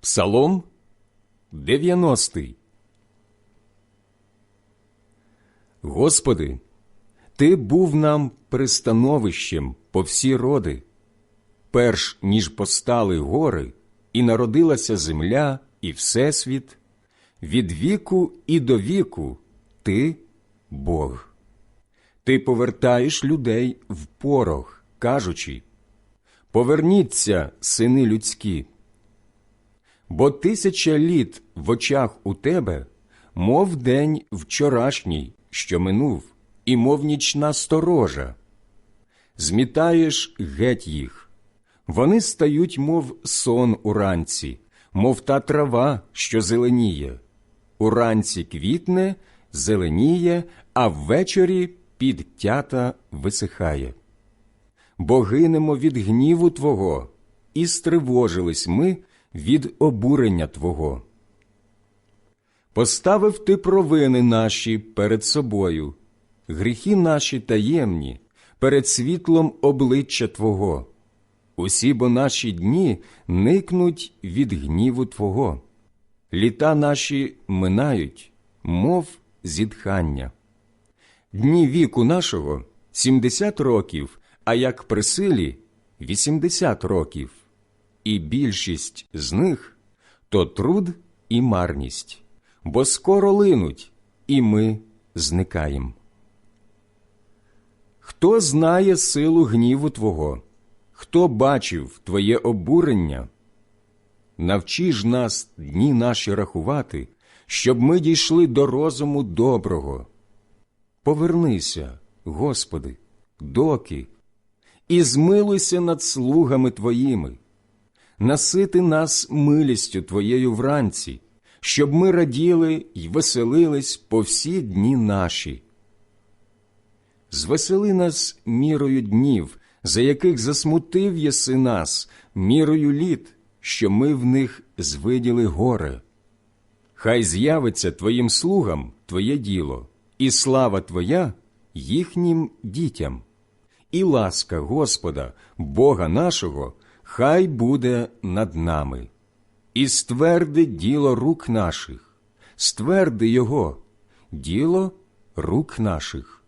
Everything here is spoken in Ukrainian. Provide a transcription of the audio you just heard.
Псалом 90 Господи, Ти був нам пристановищем по всі роди, перш ніж постали гори, і народилася земля і всесвіт, від віку і до віку Ти Бог. Ти повертаєш людей в порох, кажучи Поверніться, сини людські. Бо тисяча літ в очах у тебе, мов день вчорашній, що минув, і мов нічна сторожа. Змітаєш геть їх. Вони стають, мов сон уранці, мов та трава, що зеленіє. Уранці квітне, зеленіє, а ввечері підтята висихає. Бо гинемо від гніву Твого, і стривожились ми від обурення Твого. Поставив ти провини наші перед собою, гріхи наші таємні, перед світлом обличчя Твого. Усі бо наші дні никнуть від гніву Твого. Літа наші минають, мов зітхання. Дні віку нашого сімдесят років, а як при силі вісімдесят років, і більшість з них то труд і марність, бо скоро линуть, і ми зникаємо. Хто знає силу гніву Твого, хто бачив Твоє обурення? Навчи ж нас дні наші рахувати, щоб ми дійшли до розуму доброго. Повернися, Господи, доки, і змилуйся над слугами Твоїми, насити нас милістю Твоєю вранці, щоб ми раділи й веселились по всі дні наші. Звесели нас мірою днів, за яких засмутив єси нас, мірою літ, що ми в них звиділи горе. Хай з'явиться Твоїм слугам Твоє діло, і слава Твоя їхнім дітям, і ласка Господа, Бога нашого, хай буде над нами, і стверди діло рук наших, стверди Його, діло рук наших.